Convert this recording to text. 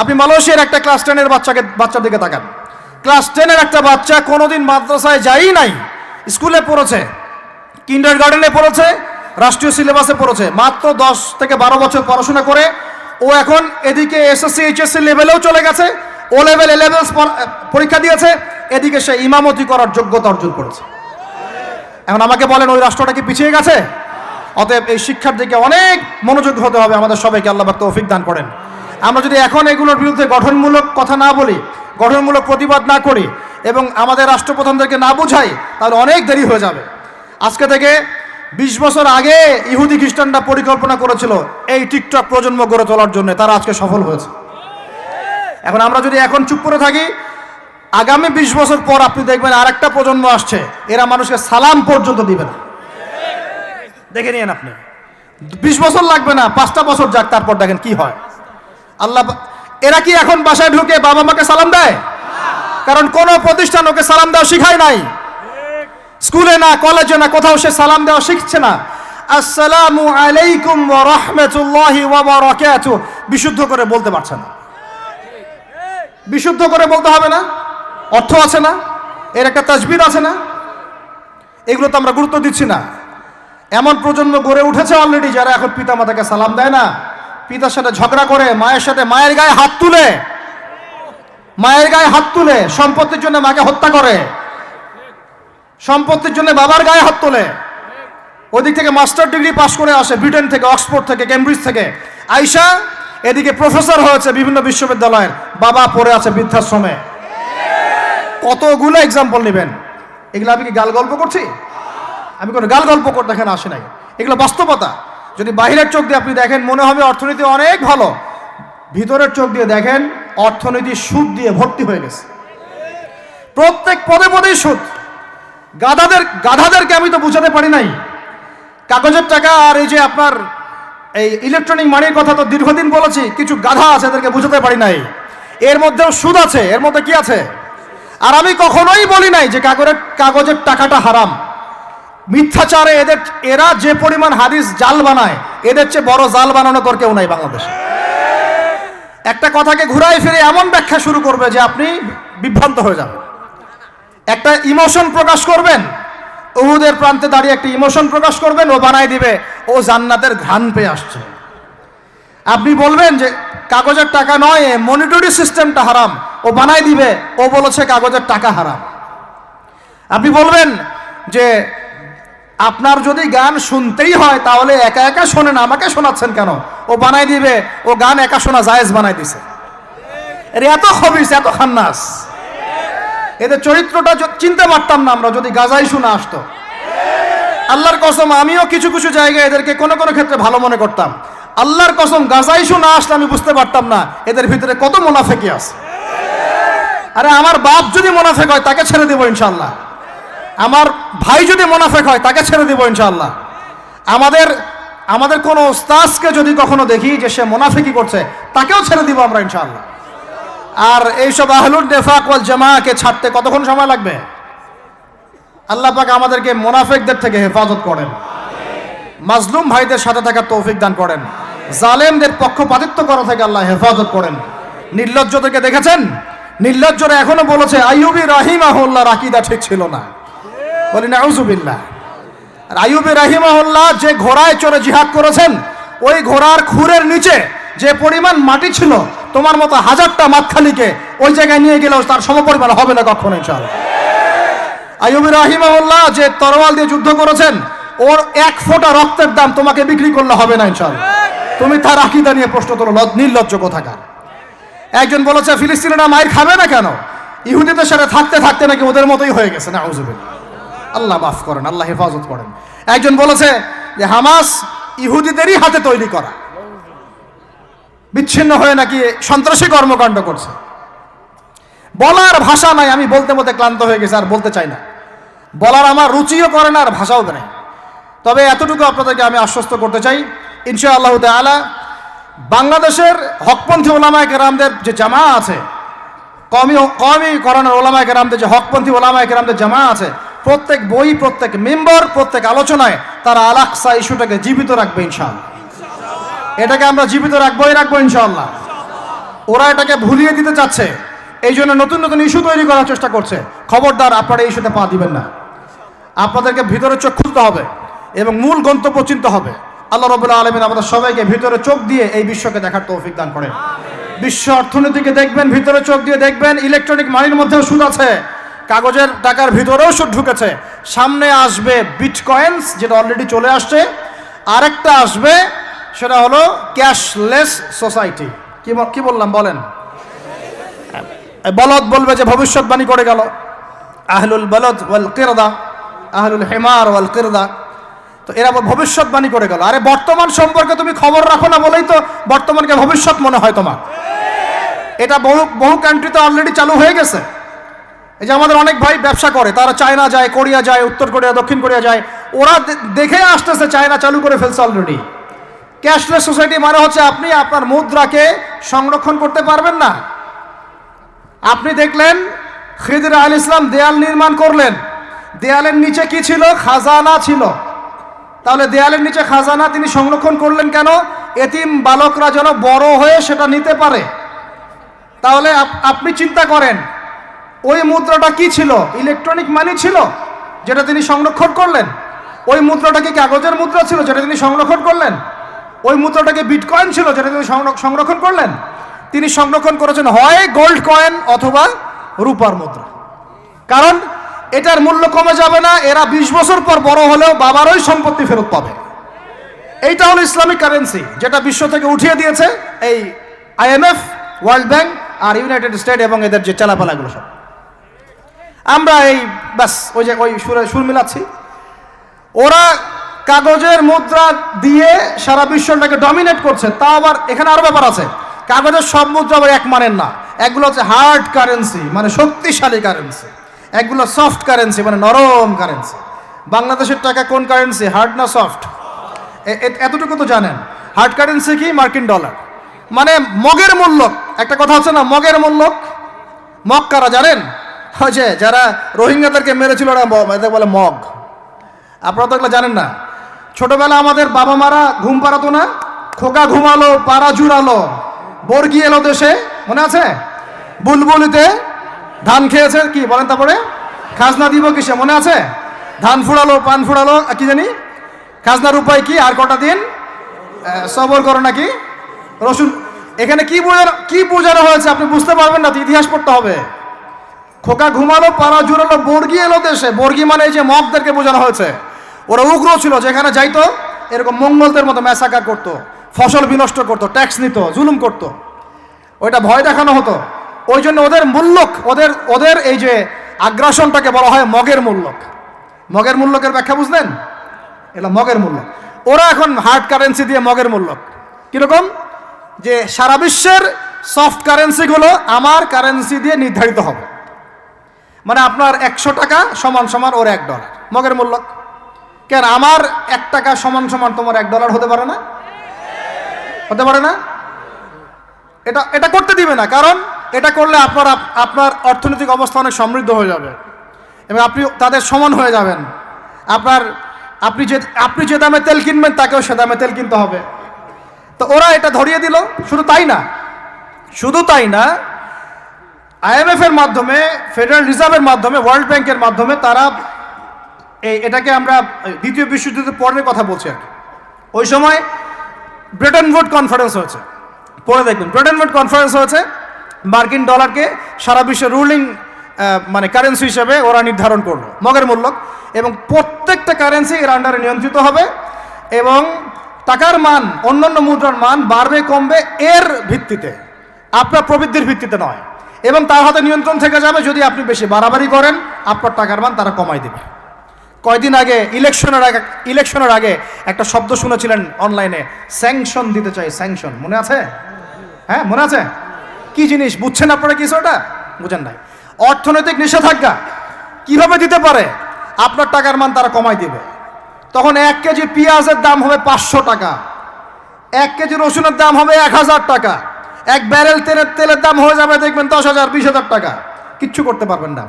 আপনি মালয়েশিয়ার একটা ক্লাস টেনের বাচ্চাকে, বাচ্চার দিকে তাকান। ক্লাস টেনের একটা বাচ্চা কোনোদিন মাদ্রাসায় যাই নাই স্কুলে পড়েছে কিন্ডার গার্ডেনে পড়েছে, রাষ্ট্রীয় সিলেবাসে পড়েছে, মাত্র দশ থেকে বারো বছর পড়াশোনা করে, ও এখন এদিকে এসএসসি এইচএসসি লেভেলেও চলে গেছে ও লেভেল এ পরীক্ষা দিয়েছে, এদিকে সে ইমামতি করার যোগ্যতা অর্জন করেছে। এখন আমাকে বলেন, ওই রাষ্ট্রটা কি পিছিয়ে গেছে? অতএব এই শিক্ষার দিকে অনেক মনোযোগ হতে হবে, আমাদের সবাইকে আল্লাহ তৌফিক দান করেন। আমরা যদি এখন এগুলোর বিরুদ্ধে গঠনমূলক কথা না বলি, গঠনমূলক প্রতিবাদ না করি এবং আমাদের রাষ্ট্রপ্রধানদেরকে না বুঝাই, তাহলে অনেক দেরি হয়ে যাবে। আজকে থেকে বিশ বছর আগে ইহুদি খ্রিস্টানরা পরিকল্পনা করেছিল এই টিকটক প্রজন্ম গড়ে তোলার জন্য, তারা আজকে সফল হয়েছে। এখন আমরা যদি এখন চুপ করে থাকি, আগামী বিশ বছর পর আপনি দেখবেন আরেকটা প্রজন্ম আসছে, এরা মানুষকে সালাম পর্যন্ত দিবে না। দেখে নিন আপনি। বিশ বছর লাগবে না, পাঁচটা বছর যাক, তারপর দেখেন কি হয়। আল্লাহ এরা কি এখন বাসায় ঢুকে বাবা মাকে সালাম দেয়? কারণ কোন প্রতিষ্ঠান ওকে সালাম দেওয়া শিখায় নাই। স্কুলে না, কলেজে না, কোথাও সে সালাম দেওয়া শিখছে না। আসসালামু আলাইকুম ওয়া রাহমাতুল্লাহি ওয়া বারাকাতুহু। বিশুদ্ধ করে বলতে পারছে না। বিশুদ্ধ করে বলতে হবে না। অর্থ আছে না। এর একটা তাজবির আছে না। এগুলো তো আমরা গুরুত্ব দিচ্ছি না। এমন প্রজন্ম গড়ে উঠেছে অলরেডি যারা এখন পিতা মাতাকে সালাম দেয় না। পিতার সাথে ঝগড়া করে, মায়ের সাথে মায়ের গায়ে হাত তুলে, মায়ের গায়ে হাত তুলে, সম্পত্তির জন্য মাকে হত্যা করে, সম্পত্তির জন্য বাবার গায়ে হাত তোলে। ওদিক থেকে মাস্টার ডিগ্রি পাশ করে আসে ব্রিটেন থেকে, অক্সফোর্ড থেকে, কেমব্রিজ থেকে। আইসা এদিকে প্রফেসর হয়েছে বিভিন্ন বিশ্ববিদ্যালয়ের, বাবা পড়ে আছে বৃদ্ধাশ্রমে। কতগুলো এক্সাম্পল নেবেন? এগুলো আমি কি গাল গল্প করছি? আমি কোনো গাল গল্প করতে এখানে আসি নাই। এগুলো বাস্তবতা। যদি বাহিরের চোখ দিয়ে আপনি দেখেন, মনে হবে অর্থনীতি অনেক ভালো। ভিতরের চোখ দিয়ে দেখেন, অর্থনীতি সুদ দিয়ে ভর্তি হয়ে গেছে। প্রত্যেক পদে পদেই সুদ। গাধাদের, গাধাদেরকে আমি তো বুঝাতে পারি নাই। কাগজের টাকা আর এই যে আপনার এই ইলেকট্রনিক মানির কথা তো দীর্ঘদিন বলেছি, কিছু গাধা আছে এদেরকে বুঝাতে পারি নাই। এর মধ্যেও সুদ আছে, এর মধ্যে কি আছে? আর আমি কখনোই বলি নাই যে কাগজের কাগজের টাকাটা হারাম। মিথ্যাচারে এদের, এরা যে পরিমাণ হাদিস জাল বানায়, এদের চেয়ে বড় জাল বানানো কর কেউ নাই বাংলাদেশে। একটা কথাকে ঘুরাই ফিরে এমন ব্যাখ্যা শুরু করবে যে আপনি বিভ্রান্ত হয়ে যাবেন। একটা ইমোশন প্রকাশ করবেন, উহুদের প্রান্তে দাঁড়িয়ে একটা ইমোশন প্রকাশ করবেন, ও বানাই দিবে, ও জান্নাতের ঘ্রাণ পেয়ে আসছে। আপনি বলবেন যে কাগজের টাকা নয় মনিটরি সিস্টেমটা হারাম। ও বানাই দিবে, ও বলেছে কাগজের টাকা হারাম। আপনি বলবেন যে আপনার যদি গান শুনতেই হয়, তাহলে একা একা শোনেন, আমাকে শোনাচ্ছেন কেন? ও বানাই দিবে, ও গান একা শোনা জায়েজ বানাই দিছে। এর এত খবিস, এত খান্নাস। এদের চরিত্রটা চিনতে পারতাম না আমরা, যদি গাজাই শুনে আসতো। আল্লাহর কসম, আমিও কিছু কিছু জায়গায় এদেরকে কোনো কোনো ক্ষেত্রে ভালো মনে করতাম। আল্লাহর কসম, গাজাই শুনে আসলে আমি বুঝতে পারতাম না, এদের ভিতরে কত মোনাফেকি আছে। আরে আমার বাপ যদি মোনাফেক হয়, তাকে ছেড়ে দেবো ইনশাল্লাহ আমার ভাই যদি মোনাফেক হয়, তাকে ছেড়ে দেবো ইনশাল্লাহ আমাদের আমাদের কোনো ওস্তাজকে যদি কখনো দেখি যে সে মোনাফেকি করছে, তাকেও ছেড়ে দিব আমরা ইনশাল্লাহ আর এইসব আহলুল নেফাক ওয়াল জামাকে ছাড়তে কতক্ষণ সময় লাগবে? আল্লাহ পাক আমাদেরকে মোনাফেকদের থেকে হেফাজত করেন। মাজলুম ভাইদের সাথে থাকার তৌফিক দান করেন। জালেমদের পক্ষপাতিত্ব করা থেকে আল্লাহ হেফাজত করেন। নির্লজ্জদেরকে দেখেছেন? নির্লজ্জরা এখনও বলেছে, আইয়ুবি রাহিমাহুল্লাহ রাকিদা ঠিক ছিল না। বলি না আউজুবিল্লাহ আর আইয়ুবি রাহিমাহুল্লাহ যে ঘোড়ায় চড়ে জিহাদ করেছেন, ওই ঘোড়ার খুরের নিচে যে পরিমাণ মাটি ছিল, তোমার মতো হাজারটা মাতখালিকে ওই জায়গায় নিয়ে গেলেও তার সমপরিমাণ হবে না কখনো, ইনশাআল্লাহ। আইয়ুবি রাহিমাহুল্লাহ যে তরোয়াল দিয়ে যুদ্ধ করেছেন, ওর এক ফোঁটা রক্তের দাম তোমাকে বিক্রি করলে হবে না, ইনশাআল্লাহ। তুমি তার আকিদা নিয়ে প্রশ্ন তোলো লজ- নির্লজ্জ কোথাকার? একজন বলেছে, ফিলিস্তিনিরা মায়ের খাবে না কেন? ইহুদিদের সাথে থাকতে থাকতে নাকি ওদের মতোই হয়ে গেছে না আল্লাহ মাফ করেন, আল্লাহ হেফাজত করেন। একজন বলেছে যে, হামাস ইহুদিদেরই হাতে তৈরি করা। বিচ্ছিন্ন হয়ে নাকি সন্ত্রাসী কর্মকাণ্ড করছে। বলার ভাষা নাই, আমি বলতে বলতে ক্লান্ত হয়ে গেছি, আর বলতে চাই না। বলার আমার রুচিও করে না, আর ভাষাও নেই তবে এতটুকু আপনাদেরকে আমি আশ্বস্ত করতে চাই ইনশা আল্লাহ তালা বাংলাদেশের হকপন্থী ওলামায় কেরামদের যে জামা আছে, কমি কমি, করানোর ওলামায় কেরামদের যে হকপন্থী ওলামায় কেরামদের জামা আছে প্রত্যেক বই, প্রত্যেক মেম্বার, প্রত্যেক আলোচনায় তারা আলাকসা ইস্যুটাকে জীবিত রাখবে ইনশাআল্লাহ। এটাকে আমরা জীবিত রাখবোই রাখব ইনশাআল্লাহ। ওরা এটাকে ভুলিয়ে দিতে চাচ্ছে এই জন্য নতুন নতুন ইস্যু তৈরি করার চেষ্টা করছে। খবরদার, আপনারা এই ইস্যুতে পা দিবেন না। আপনাদেরকে ভিতরে চোখ খুলতে হবে এবং মূল গন্তব্য চিনতে হবে। আল্লাহ রবুল্লা আলমিন আমাদের সবাইকে ভিতরে চোখ দিয়ে এই বিশ্বকে দেখার তৌফিক দান করেন। বিশ্ব অর্থনীতিকে দেখবেন, ভিতরে চোখ দিয়ে দেখবেন, ইলেকট্রনিক মানির মধ্যেও সুদ আছে। কাগজের টাকার ভিতরেও সুদ ঢুকেছে। সামনে আসবে বিট বিটকয়েন্স যেটা অলরেডি চলে আসছে। আরেকটা আসবে, সেটা হলো ক্যাশলেস সোসাইটি কি কি বললাম, বলেন? বলদ বলবে যে ভবিষ্যৎবাণী করে গেল। আহলুল বলদ ওয়াল কিরদা, আহলুল হেমার ওয়াল কিরদা। তো এরা ভবিষ্যৎবাণী করে গেল। আরে বর্তমান সম্পর্কে তুমি খবর রাখো না বলেই তো বর্তমানকে ভবিষ্যৎ মনে হয় তোমার। এটা বহু বহু কান্ট্রিতে অলরেডি চালু হয়ে গেছে। এই যে আমাদের অনেক ভাই ব্যবসা করে, তারা চায়না যায়, কোরিয়া যায়, উত্তর কোরিয়া, দক্ষিণ কোরিয়া যায়, ওরা দেখে আসতেছে চায়না চালু করে ফেলছে অলরেডি ক্যাশলেস সোসাইটি মানে হচ্ছে আপনি আপনার মুদ্রাকে সংরক্ষণ করতে পারবেন না। আপনি দেখলেন খিদির আল ইসলাম দেয়াল নির্মাণ করলেন। দেয়ালের নিচে কি ছিল? খাজানা ছিল। তাহলে দেয়ালের নিচে খাজানা তিনি সংরক্ষণ করলেন কেন? এতিম বালকরা যেন বড় হয়ে সেটা নিতে পারে। তাহলে আপনি চিন্তা করেন ওই মুদ্রাটা কি ছিল? ইলেকট্রনিক মানি ছিল, যেটা তিনি সংরক্ষণ করলেন। ওই মুদ্রাটা কি কাগজের মুদ্রা ছিল, যেটা তিনি সংরক্ষণ করলেন? ওই মুদ্রাটাকে বিটকয়েন ছিল, যেটা তিনি সংর- সংরক্ষণ করলেন? তিনি সংরক্ষণ করেছেন হয় গোল্ড কয়েন অথবা রূপার মুদ্রা। কারণ এটার মূল্য কমে যাবে না, এরা বিশ বছর পর বড় হলেও বাবারই সম্পত্তি ফেরত পাবে। এইটা হলো ইসলামিক কারেন্সি যেটা বিশ্ব থেকে উঠিয়ে দিয়েছে এই আইএমএফ ওয়ার্ল্ড ব্যাংক আর ইউনাইটেড স্টেট এবং এদের যে চালাপালাগুলো সব। আমরা এই, ব্যাস, ওই যে, ওই সুরে, সুর মিলাচ্ছি। ওরা কাগজের মুদ্রা দিয়ে সারা বিশ্বটাকে ডমিনেট করছে তা আবার এখানে আরও ব্যাপার আছে। কাগজের সব মুদ্রা আবার এক মানের না। একগুলো হচ্ছে হার্ড কারেন্সি মানে শক্তিশালী কারেন্সি একগুলো সফট কারেন্সি মানে নরম কারেন্সি বাংলাদেশের টাকা কোন কারেন্সি হার্ড না সফট এতটুকু তো জানেন। হার্ড কারেন্সি কি? মার্কিন ডলার মানে মগের মূল্য। একটা কথা হচ্ছে না, মগের মূল্য? মগ কারা জানেন? ওই যে, যারা রোহিঙ্গাদেরকে মেরেছিল ওরা এদের বলে মগ। আপনারা তো এগুলো জানেন না। ছোটবেলা আমাদের বাবা মারা ঘুম পাড়াতো না, খোকা ঘুমালো, পাড়া জুড়ালো, বর্গি এলো দেশে, মনে আছে? বুলবুলিতে ধান খেয়েছে, কি বলেন তারপরে? খাজনা দিব কিসে, মনে আছে? ধান ফুড়ালো, পান ফুড়ালো কি জানি? খাজনার উপায় কি? আর কটা দিন? সবর করো নাকি? রসুন, এখানে কি বোঝানো কি বোঝানো হয়েছে আপনি বুঝতে পারবেন না, তো ইতিহাস পড়তে হবে। খোকা ঘুমালো, পাড়া জুড়ালো, বর্গি এলো দেশে। বর্গি মানে এই যে মগদেরকে বোঝানো হয়েছে। ওরা উগ্র ছিল, যেখানে যাইতো, এরকম মঙ্গলদের মতো ম্যাসাকার করতো, ফসল বিনষ্ট করতো, ট্যাক্স নিত, জুলুম করতো। ওইটা ভয় দেখানো হতো। ওই জন্য ওদের মূল্যক ওদের ওদের এই যে আগ্রাসনটাকে বলা হয় মগের মূল্যক মগের মূল্যকের ব্যাখ্যা বুঝলেন? এটা মগের মূল্য ওরা এখন হার্ড কারেন্সি দিয়ে মগের মূল্যক কীরকম? যে সারা বিশ্বের সফট কারেন্সিগুলো আমার কারেন্সি দিয়ে নির্ধারিত হবে। মানে আপনার একশো টাকা সমান সমান ওর এক ডলার মগের মূল্য? কেন আমার এক টাকা সমান সমান তোমার এক ডলার হতে পারে না? হতে পারে না? এটা এটা করতে দিবে না, কারণ এটা করলে আপনার আপ- আপনার অর্থনৈতিক অবস্থা অনেক সমৃদ্ধ হয়ে যাবে। এবং আপনি তাদের সমান হয়ে যাবেন। আপনার, আপনি যে আপনি যে দামে তেল কিনবেন, তাকেও সে দামে তেল কিনতে হবে। তো ওরা এটা ধরিয়ে দিল। শুধু তাই না? শুধু তাই না আইএমএফ এর মাধ্যমে ফেডারেল রিজার্ভের মাধ্যমে ওয়ার্ল্ড ব্যাংকের মাধ্যমে তারা এই, এটাকে আমরা দ্বিতীয় বিশ্বযুদ্ধের পরের কথা বলছি আর ওই সময় ব্রিটেন ভোট কনফারেন্স হয়েছে। পরে দেখবেন ব্রিটেন ভোট কনফারেন্স হয়েছে, মার্কিন ডলারকে সারা বিশ্বের রুলিং মানে কারেন্সি হিসেবে ওরা নির্ধারণ করল, মগের মূল্য এবং প্রত্যেকটা কারেন্সি এর আন্ডারে নিয়ন্ত্রিত হবে এবং টাকার মান, অন্যান্য মুদ্রার মান বাড়বে, কমবে এর ভিত্তিতে। আপনার প্রবৃদ্ধির ভিত্তিতে নয়। এবং তার হাতে নিয়ন্ত্রণ থেকে যাবে যদি আপনি বেশি বাড়াবাড়ি করেন, আপনার টাকার মান তারা কমাই দেবে। কয়দিন আগে ইলেকশনের আগে ইলেকশনের আগে একটা শব্দ শুনেছিলেন অনলাইনে, স্যাংশন দিতে চাই, স্যাংশন। মনে আছে? হ্যাঁ মনে আছে? কি জিনিস, বুঝছেন আপনারা কিছু ওটা বুঝেন নাই। অর্থনৈতিক নিষেধাজ্ঞা কীভাবে দিতে পারে? আপনার টাকার মান তারা কমাই দিবে। তখন এক কেজি পেঁয়াজের দাম হবে পাঁচশো টাকা। এক কেজি রসুনের দাম হবে এক হাজার টাকা। এক ব্যারেল তেলের তেলের দাম হয়ে যাবে দেখবেন দশ হাজার, বিশ হাজার টাকা। কিচ্ছু করতে পারবেন না।